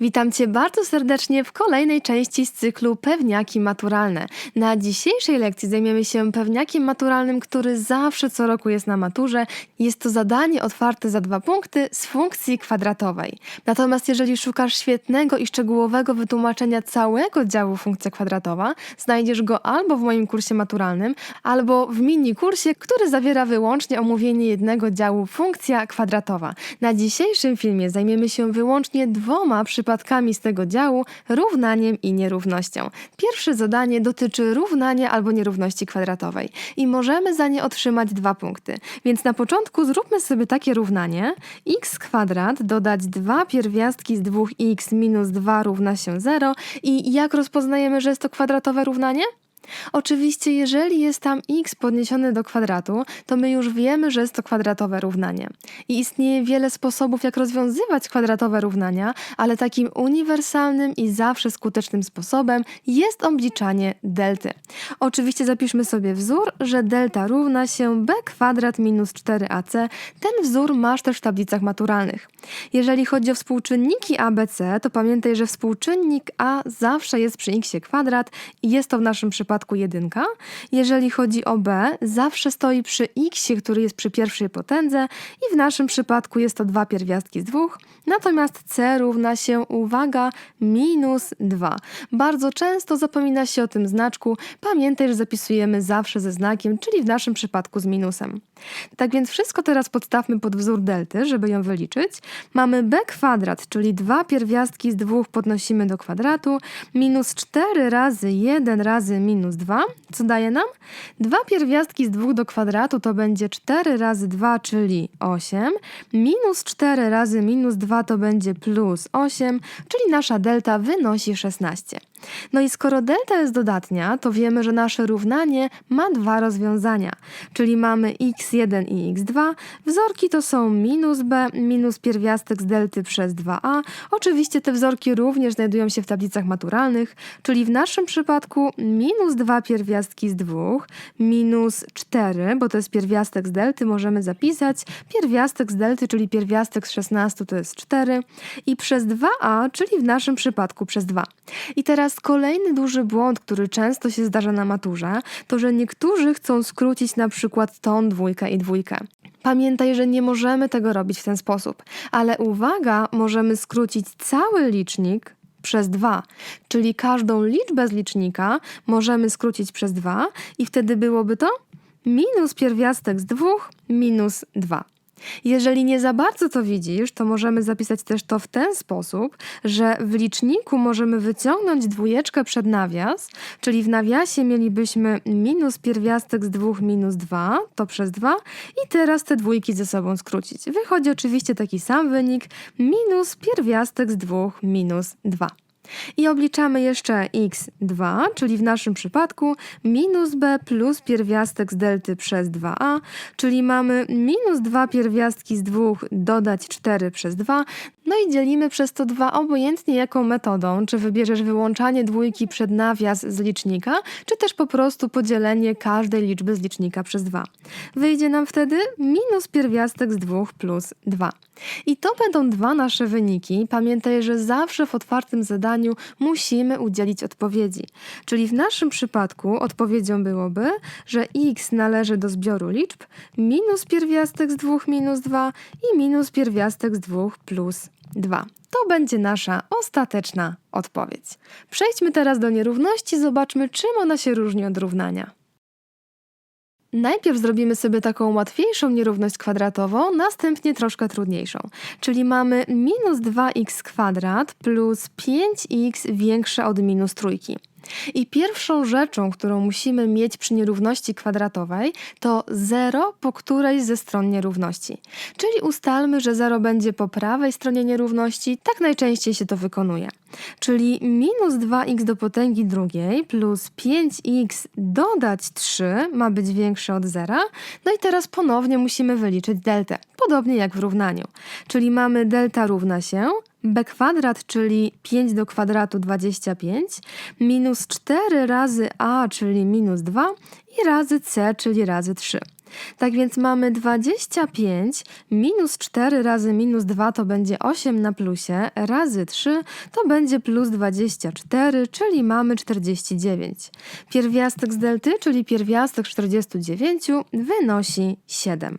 Witam Cię bardzo serdecznie w kolejnej części z cyklu Pewniaki Maturalne. Na dzisiejszej lekcji zajmiemy się pewniakiem maturalnym, który zawsze co roku jest na maturze. Jest to zadanie otwarte za dwa punkty z funkcji kwadratowej. Natomiast jeżeli szukasz świetnego i szczegółowego wytłumaczenia całego działu funkcja kwadratowa, znajdziesz go albo w moim kursie maturalnym, albo w mini kursie, który zawiera wyłącznie omówienie jednego działu funkcja kwadratowa. Na dzisiejszym filmie zajmiemy się wyłącznie dwoma przypadkami z tego działu równaniem i nierównością. Pierwsze zadanie dotyczy równania albo nierówności kwadratowej i możemy za nie otrzymać dwa punkty. Więc na początku zróbmy sobie takie równanie. x kwadrat dodać dwa pierwiastki z 2x minus 2 równa się 0 i jak rozpoznajemy, że jest to kwadratowe równanie? Oczywiście, jeżeli jest tam x podniesione do kwadratu, to my już wiemy, że jest to kwadratowe równanie. I istnieje wiele sposobów, jak rozwiązywać kwadratowe równania, ale takim uniwersalnym i zawsze skutecznym sposobem jest obliczanie delty. Oczywiście zapiszmy sobie wzór, że delta równa się b kwadrat minus 4ac. Ten wzór masz też w tablicach maturalnych. Jeżeli chodzi o współczynniki ABC, to pamiętaj, że współczynnik a zawsze jest przy x kwadrat i jest to w naszym przypadku przypadku jedynka. Jeżeli chodzi o b, zawsze stoi przy x, który jest przy pierwszej potędze i w naszym przypadku jest to dwa pierwiastki z dwóch. Natomiast c równa się, uwaga, minus 2. Bardzo często zapomina się o tym znaczku. Pamiętaj, że zapisujemy zawsze ze znakiem, czyli w naszym przypadku z minusem. Tak więc wszystko teraz podstawmy pod wzór delty, żeby ją wyliczyć. Mamy b kwadrat, czyli dwa pierwiastki z dwóch podnosimy do kwadratu, minus 4 razy 1 razy minus 2, co daje nam? Dwa pierwiastki z 2 do kwadratu to będzie 4 razy 2, czyli 8, minus 4 razy minus 2 to będzie plus 8, czyli nasza delta wynosi 16. No i skoro delta jest dodatnia, to wiemy, że nasze równanie ma dwa rozwiązania, czyli mamy x1 i x2. Wzorki to są minus b, minus pierwiastek z delty przez 2a. Oczywiście te wzorki również znajdują się w tablicach maturalnych, czyli w naszym przypadku minus 2 pierwiastki z 2, minus 4, bo to jest pierwiastek z delty, możemy zapisać. Pierwiastek z delty, czyli pierwiastek z 16 to jest 4 i przez 2a, czyli w naszym przypadku przez 2. I teraz kolejny duży błąd, który często się zdarza na maturze, to że niektórzy chcą skrócić na przykład tą dwójkę i dwójkę. Pamiętaj, że nie możemy tego robić w ten sposób, ale uwaga, możemy skrócić cały licznik przez 2, czyli każdą liczbę z licznika możemy skrócić przez 2 i wtedy byłoby to minus pierwiastek z 2 minus 2. Jeżeli nie za bardzo to widzisz, to możemy zapisać też to w ten sposób, że w liczniku możemy wyciągnąć dwójeczkę przed nawias, czyli w nawiasie mielibyśmy minus pierwiastek z 2 minus 2, to przez 2 i teraz te dwójki ze sobą skrócić. Wychodzi oczywiście taki sam wynik, minus pierwiastek z 2 minus 2. I obliczamy jeszcze x2, czyli w naszym przypadku minus b plus pierwiastek z delty przez 2a, czyli mamy minus 2 pierwiastki z 2 dodać 4 przez 2, no i dzielimy przez to 2 obojętnie jaką metodą, czy wybierzesz wyłączanie dwójki przed nawias z licznika, czy też po prostu podzielenie każdej liczby z licznika przez 2. Wyjdzie nam wtedy minus pierwiastek z 2 plus 2. I to będą dwa nasze wyniki. Pamiętaj, że zawsze w otwartym zadaniu musimy udzielić odpowiedzi. Czyli w naszym przypadku odpowiedzią byłoby, że x należy do zbioru liczb minus pierwiastek z 2 minus 2 i minus pierwiastek z 2 plus 2. To będzie nasza ostateczna odpowiedź. Przejdźmy teraz do nierówności, zobaczmy czym ona się różni od równania. Najpierw zrobimy sobie taką łatwiejszą nierówność kwadratową, następnie troszkę trudniejszą. Czyli mamy minus 2x kwadrat plus 5x większe od minus trójki. I pierwszą rzeczą, którą musimy mieć przy nierówności kwadratowej, to 0 po którejś ze stron nierówności. Czyli ustalmy, że 0 będzie po prawej stronie nierówności, tak najczęściej się to wykonuje. Czyli minus 2x do potęgi drugiej plus 5x dodać 3 ma być większe od 0. No i teraz ponownie musimy wyliczyć deltę, podobnie jak w równaniu. Czyli mamy delta równa się b kwadrat, czyli 5 do kwadratu 25, minus 4 razy a, czyli minus 2 i razy c, czyli razy 3. Tak więc mamy 25 minus 4 razy minus 2 to będzie 8 na plusie, razy 3 to będzie plus 24, czyli mamy 49. Pierwiastek z delty, czyli pierwiastek 49 wynosi 7.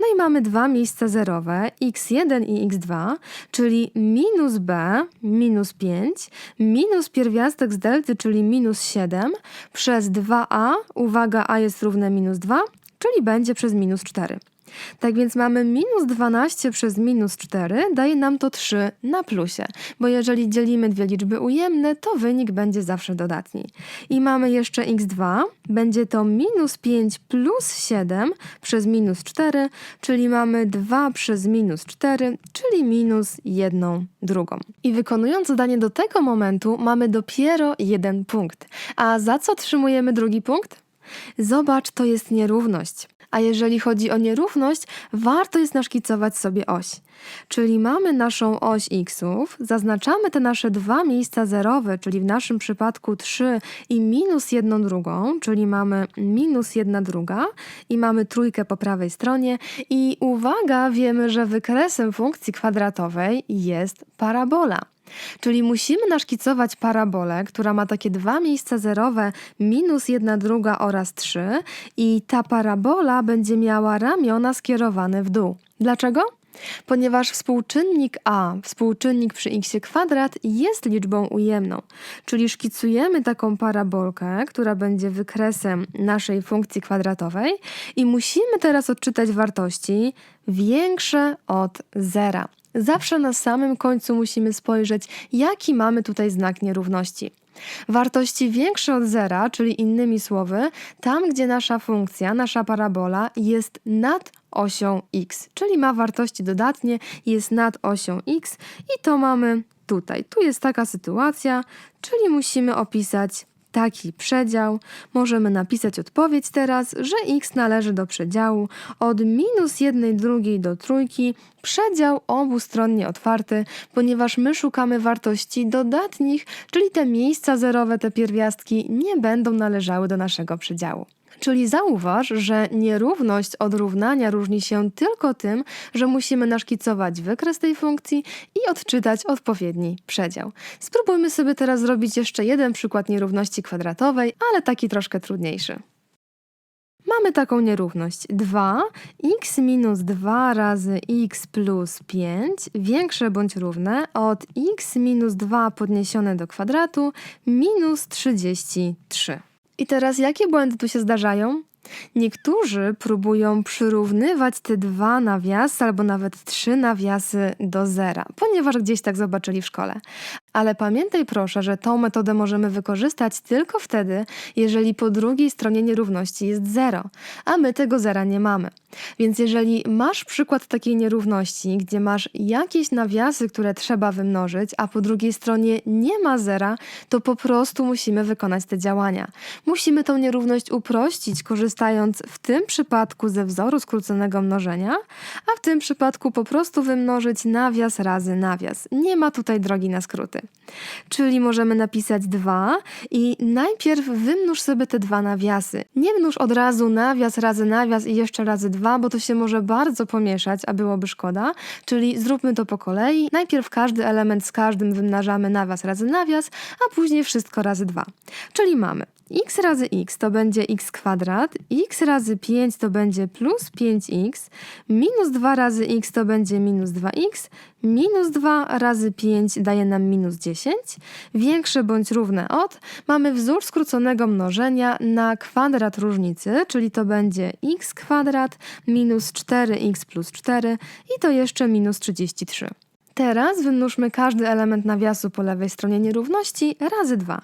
No i mamy dwa miejsca zerowe, x1 i x2, czyli minus b minus 5, minus pierwiastek z delty, czyli minus 7, przez 2a, uwaga, a jest równe minus 2, czyli będzie przez minus 4. Tak więc mamy minus 12 przez minus 4, daje nam to 3 na plusie, bo jeżeli dzielimy dwie liczby ujemne, to wynik będzie zawsze dodatni. I mamy jeszcze x2, będzie to minus 5 plus 7 przez minus 4, czyli mamy 2 przez minus 4, czyli minus 1 drugą. I wykonując zadanie do tego momentu, mamy dopiero jeden punkt. A za co otrzymujemy drugi punkt? Zobacz, to jest nierówność. A jeżeli chodzi o nierówność, warto jest naszkicować sobie oś. Czyli mamy naszą oś xów, zaznaczamy te nasze dwa miejsca zerowe, czyli w naszym przypadku 3 i minus jedną drugą, czyli mamy minus jedna druga i mamy trójkę po prawej stronie. I uwaga, wiemy, że wykresem funkcji kwadratowej jest parabola. Czyli musimy naszkicować parabolę, która ma takie dwa miejsca zerowe, minus jedna druga oraz 3 i ta parabola będzie miała ramiona skierowane w dół. Dlaczego? Ponieważ współczynnik a, współczynnik przy x kwadrat jest liczbą ujemną, czyli szkicujemy taką parabolkę, która będzie wykresem naszej funkcji kwadratowej i musimy teraz odczytać wartości większe od zera. Zawsze na samym końcu musimy spojrzeć, jaki mamy tutaj znak nierówności. Wartości większe od zera, czyli innymi słowy, tam gdzie nasza funkcja, nasza parabola jest nad osią x, czyli ma wartości dodatnie, jest nad osią x i to mamy tutaj. Tu jest taka sytuacja, czyli musimy opisać taki przedział. Możemy napisać odpowiedź teraz, że x należy do przedziału od minus jednej drugiej do trójki, przedział obustronnie otwarty, ponieważ my szukamy wartości dodatnich, czyli te miejsca zerowe, te pierwiastki nie będą należały do naszego przedziału. Czyli zauważ, że nierówność od równania różni się tylko tym, że musimy naszkicować wykres tej funkcji i odczytać odpowiedni przedział. Spróbujmy sobie teraz zrobić jeszcze jeden przykład nierówności kwadratowej, ale taki troszkę trudniejszy. Mamy taką nierówność 2 x minus 2 razy x plus 5 większe bądź równe od x minus 2 podniesione do kwadratu minus 33. I teraz jakie błędy tu się zdarzają? Niektórzy próbują przyrównywać te dwa nawiasy albo nawet trzy nawiasy do zera, ponieważ gdzieś tak zobaczyli w szkole. Ale pamiętaj proszę, że tą metodę możemy wykorzystać tylko wtedy, jeżeli po drugiej stronie nierówności jest zero, a my tego zera nie mamy. Więc jeżeli masz przykład takiej nierówności, gdzie masz jakieś nawiasy, które trzeba wymnożyć, a po drugiej stronie nie ma zera, to po prostu musimy wykonać te działania. Musimy tą nierówność uprościć, korzystając w tym przypadku ze wzoru skróconego mnożenia, a w tym przypadku po prostu wymnożyć nawias razy nawias. Nie ma tutaj drogi na skróty. Czyli możemy napisać 2 i najpierw wymnóż sobie te dwa nawiasy. Nie mnóż od razu nawias razy nawias i jeszcze razy 2, bo to się może bardzo pomieszać, a byłoby szkoda. Czyli zróbmy to po kolei. Najpierw każdy element z każdym wymnażamy nawias razy nawias, a później wszystko razy 2. Czyli mamy x razy x to będzie x kwadrat, x razy 5 to będzie plus 5x, minus 2 razy x to będzie minus 2x, minus 2 razy 5 daje nam minus 10, większe bądź równe od, mamy wzór skróconego mnożenia na kwadrat różnicy, czyli to będzie x kwadrat minus 4x plus 4 i to jeszcze minus 33. Teraz wymnóżmy każdy element nawiasu po lewej stronie nierówności razy 2,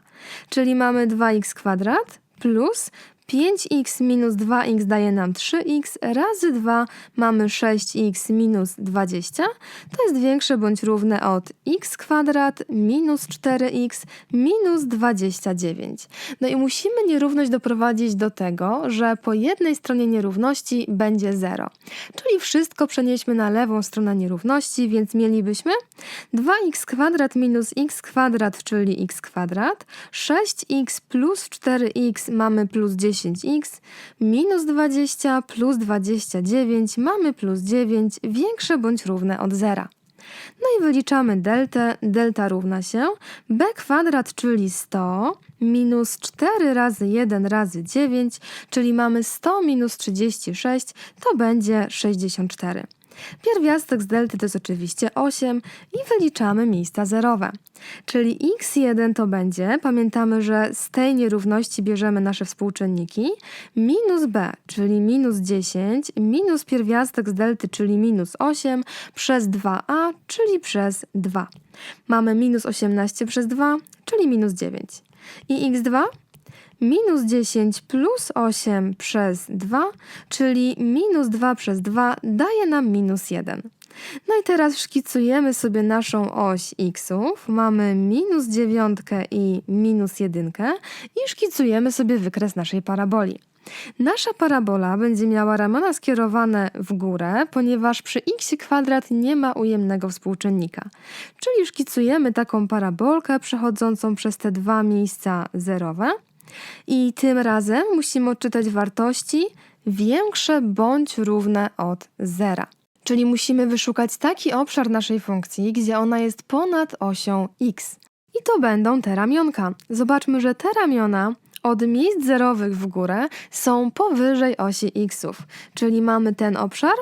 czyli mamy 2x kwadrat plus 5x minus 2x daje nam 3x, razy 2 mamy 6x minus 20, to jest większe bądź równe od x kwadrat minus 4x minus 29. No i musimy nierówność doprowadzić do tego, że po jednej stronie nierówności będzie 0. Czyli wszystko przenieśmy na lewą stronę nierówności, więc mielibyśmy 2x kwadrat minus x kwadrat, czyli x kwadrat, 6x plus 4x mamy plus 10, 10x, minus 20 plus 29 mamy plus 9, większe bądź równe od zera. No i wyliczamy deltę. Delta równa się b kwadrat, czyli 100, minus 4 razy 1 razy 9, czyli mamy 100 minus 36, to będzie 64. Pierwiastek z delty to jest oczywiście 8 i wyliczamy miejsca zerowe. Czyli x1 to będzie, pamiętamy, że z tej nierówności bierzemy nasze współczynniki, minus b, czyli minus 10, minus pierwiastek z delty, czyli minus 8, przez 2a, czyli przez 2. Mamy minus 18 przez 2, czyli minus 9. I x2? Minus 10 plus 8 przez 2, czyli minus 2 przez 2 daje nam minus 1. No i teraz szkicujemy sobie naszą oś xów. Mamy minus 9 i minus 1 i szkicujemy sobie wykres naszej paraboli. Nasza parabola będzie miała ramiona skierowane w górę, ponieważ przy x kwadrat nie ma ujemnego współczynnika. Czyli szkicujemy taką parabolkę przechodzącą przez te dwa miejsca zerowe. I tym razem musimy odczytać wartości większe bądź równe od zera. Czyli musimy wyszukać taki obszar naszej funkcji, gdzie ona jest ponad osią x. I to będą te ramionka. Zobaczmy, że te ramiona od miejsc zerowych w górę są powyżej osi xów. Czyli mamy ten obszar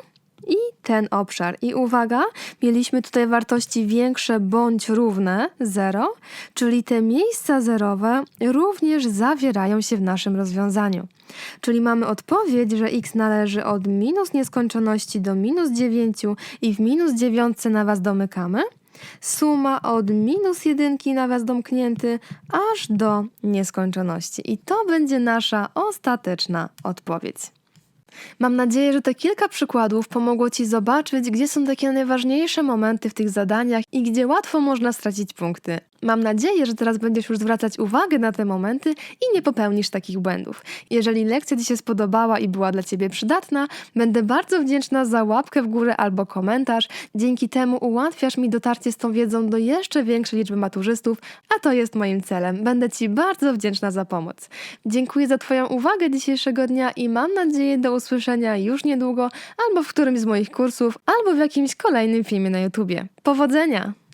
i ten obszar. I uwaga, mieliśmy tutaj wartości większe bądź równe 0, czyli te miejsca zerowe również zawierają się w naszym rozwiązaniu. Czyli mamy odpowiedź, że x należy od minus nieskończoności do minus 9 i w minus 9 na was domykamy. Suma od minus jedynki nawias domknięty aż do nieskończoności. I to będzie nasza ostateczna odpowiedź. Mam nadzieję, że te kilka przykładów pomogło Ci zobaczyć, gdzie są takie najważniejsze momenty w tych zadaniach i gdzie łatwo można stracić punkty. Mam nadzieję, że teraz będziesz już zwracać uwagę na te momenty i nie popełnisz takich błędów. Jeżeli lekcja Ci się spodobała i była dla Ciebie przydatna, będę bardzo wdzięczna za łapkę w górę albo komentarz. Dzięki temu ułatwiasz mi dotarcie z tą wiedzą do jeszcze większej liczby maturzystów, a to jest moim celem. Będę Ci bardzo wdzięczna za pomoc. Dziękuję za Twoją uwagę dzisiejszego dnia i mam nadzieję do usłyszenia już niedługo albo w którymś z moich kursów, albo w jakimś kolejnym filmie na YouTubie. Powodzenia!